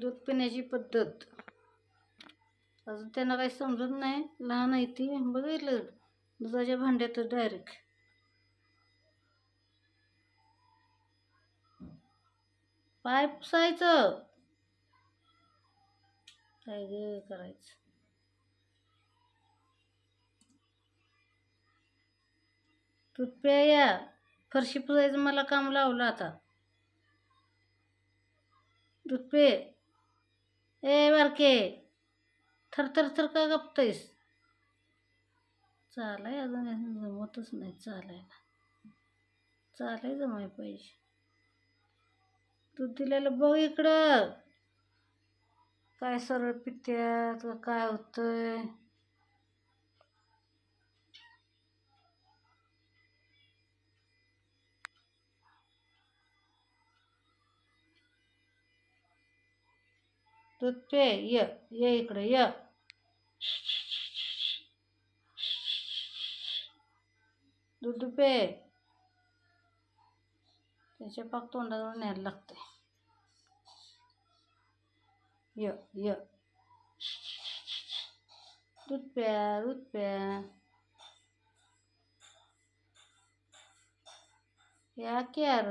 दूध पिण्याची पद्धत. अजून त्यांना काही समजत नाही लहान आहे ती बघितलं. दुधाच्या भांड्यातच डायरेक्ट पाय पुसायचं. काय ग करायचं? दूध प्याया. फरशी पुसायचं मला काम लावलं आता. दूध पे. ए बारके. थर थर थर का गपतोयस? चालाय अजून जमतच नाही चालायला. चालाय जमाय पाहिजे. दूध दिलेलं बघ इकडं. काय सरळ पित्यात काय होतंय? दूध पे ये ये इकडे ये दूध पे त्याच्या पाक तोंडाजवळ न्यायला लागतंय य य दूध प्या दूध प्या या की यार